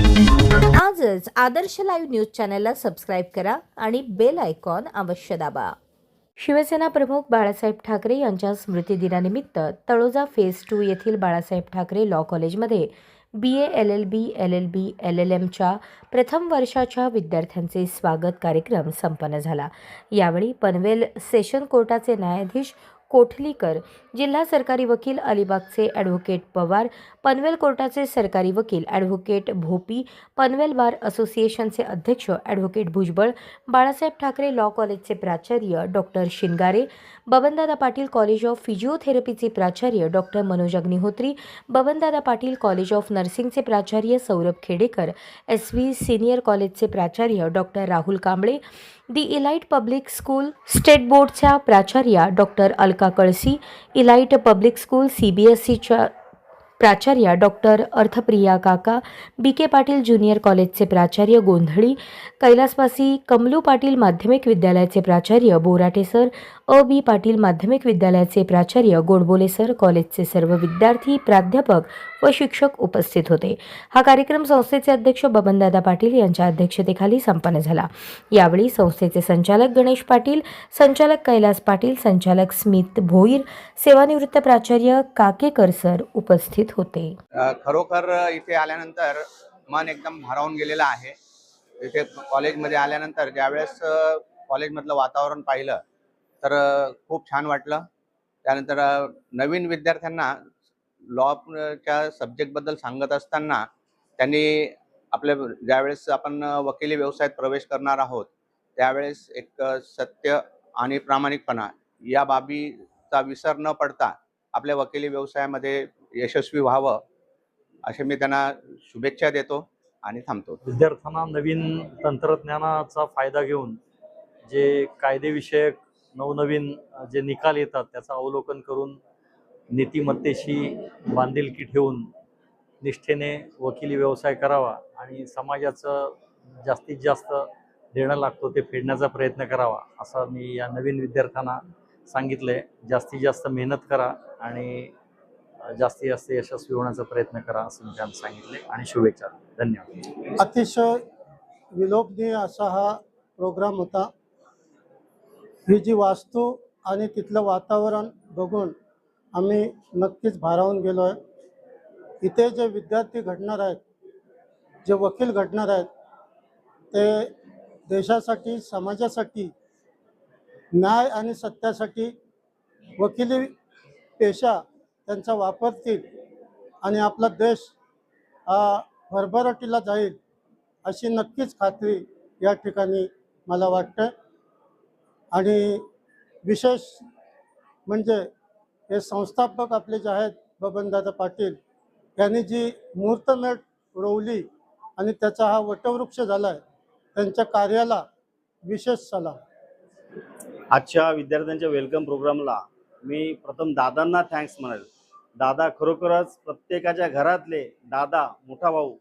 आजच आदर्श live news चॅनलला subscribe करा आणि बेल आयकॉन अवश्य दाबा. शिवसेना प्रमुख बाळासाहेब ठाकरे यांच्या स्मृतिदिनानिमित्त तळोजा फेज टू येथील बाळासाहेब ठाकरे लॉ कॉलेजमध्ये B A L L B L L B L L एमच्या प्रथम वर्षाच्या विद्यार्थ्यांचे स्वागत कार्यक्रम संपन्न झाला. यावेळी पनवेल सेशन कोर्टाचे न्यायाधीश कोठलीकर जिल्हा सरकारी वकील अलिबागचे ॲडव्होकेट पवार पनवेल कोर्टाचे सरकारी वकील ॲडव्होकेट भोपी पनवेल बार असोसिएशनचे अध्यक्ष ॲडव्होकेट भुजबळ बाळासाहेब ठाकरे लॉ कॉलेजचे प्राचार्य doctor Shingare Babandada Patil college of फिजिओथेरपीचे प्राचार्य doctor Manoj Agnihotri Babandada Patil college of नर्सिंगचे प्राचार्य Saurabh Khedekar S V senior कॉलेजचे प्राचार्य doctor Rahul Kamble the elite public school state बोर्डच्या प्राचार्या doctor Alka Kalsi elite public school C B S सीच्या प्राचार्या doctor अर्थप्रिया काका बी के Patil junior कॉलेजचे प्राचार्य गोंधळी कैलासवासी कमलू पाटील माध्यमिक विद्यालयाचे प्राचार्य Borate sir A B Patil माध्यमिक विद्यालयाचे प्राचार्य गोडबोले सर कॉलेजचे सर्व विद्यार्थी प्राध्यापक व शिक्षक उपस्थित होते. हा कार्यक्रम संस्थेचे अध्यक्ष बबनदादा पाटील यांच्या अध्यक्षतेखाली संपन्न झाला. यावेळी संस्थेचे संचालक गणेश पाटील संचालक कैलास पाटील संचालक स्मित भोईर सेवानिवृत्त प्राचार्य काकेकर सर उपस्थित होते. खरोखर इथे आल्यानंतर मन एकदम भारावून गेलेलं आहे. इथे कॉलेजमध्ये आल्यानंतर ज्यावेळेस कॉलेजमधलं वातावरण पाहिलं तर खूप छान वाटलं. त्यानंतर नवीन विद्यार्थ्यांना लॉच्या सब्जेक्टबद्दल सांगत असताना त्यांनी आपल्या ज्यावेळेस आपण वकिली व्यवसायात प्रवेश करणार आहोत त्यावेळेस एक सत्य आणि प्रामाणिकपणा या बाबीचा विसर न पडता आपल्या वकिली व्यवसायामध्ये यशस्वी व्हावं असे मी त्यांना शुभेच्छा देतो आणि थांबतो. विद्यार्थ्यांना नवीन तंत्रज्ञानाचा फायदा घेऊन जे कायदेविषयक नवनवीन जे निकाल येतात त्याचं अवलोकन करून नीतिमत्तेशी बांधिलकी ठेवून निष्ठेने वकिली व्यवसाय करावा आणि समाजाचं जास्तीत जास्त देणं लागतो ते फेडण्याचा प्रयत्न करावा असं मी या नवीन विद्यार्थ्यांना सांगितलं आहे जास्तीत जास्त मेहनत करा आणि जास्तीत जास्त यशस्वी होण्याचा प्रयत्न करा असं मी त्यांना सांगितले आणि शुभेच्छा. धन्यवाद. अतिशय विलोभनीय असा हा प्रोग्राम होता. ही जी वास्तू आणि तिथलं वातावरण बघून आम्ही नक्कीच भारावून गेलो आहे. इथे जे विद्यार्थी घडणार आहेत जे वकील घडणार आहेत ते देशासाठी समाजासाठी न्याय आणि सत्यासाठी वकिली पेशा त्यांचा वापरतील आणि आपला देश हा भरभराटीला जाईल अशी नक्कीच खात्री या ठिकाणी मला वाटते. आणि विशेष म्हणजे हे संस्थापक आपले जे आहेत बबनदादा पाटील यांनी जी मूर्तमेट रोवली आणि त्याचा हा वटवृक्ष झाला आहे त्यांच्या कार्याला विशेष सलाम. आजच्या विद्यार्थ्यांच्या वेलकम प्रोग्रामला मी प्रथम दादांना थँक्स म्हणाल. दादा खरोखरच प्रत्येकाच्या घरातले दादा मोठा भाऊ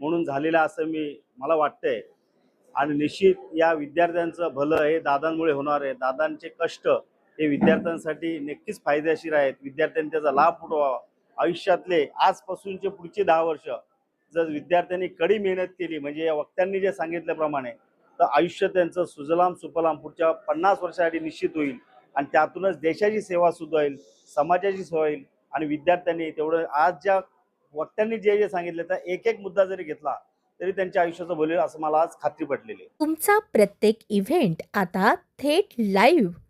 म्हणून झालेला असं मी मला वाटतंय. आणि निश्चित या विद्यार्थ्यांचं भलं हे दादांमुळे होणार आहे. दादांचे कष्ट हे विद्यार्थ्यांसाठी नक्कीच फायदेशीर आहेत. विद्यार्थ्यांनी त्याचा लाभ उठवावा आयुष्यातले आजपासूनचे पुढचे दहा वर्ष जर विद्यार्थ्यांनी कडी मेहनत केली म्हणजे या वक्त्यांनी जे सांगितल्याप्रमाणे तर आयुष्य त्यांचं सुजलाम सुफलाम पुढच्या पन्नास वर्षासाठी निश्चित होईल आणि त्यातूनच देशाची सेवा सुद्धा होईल समाजाची सेवा होईल आणि विद्यार्थ्यांनी तेवढं आज ज्या वक्त्यांनी जे जे सांगितलं तर एक एक मुद्दा जरी घेतला तरी त्यांच्या आयुष्याचं बोलेल असं मला आज खात्री पटलेली आहे. तुमचा प्रत्येक इव्हेंट आता थेट लाईव्ह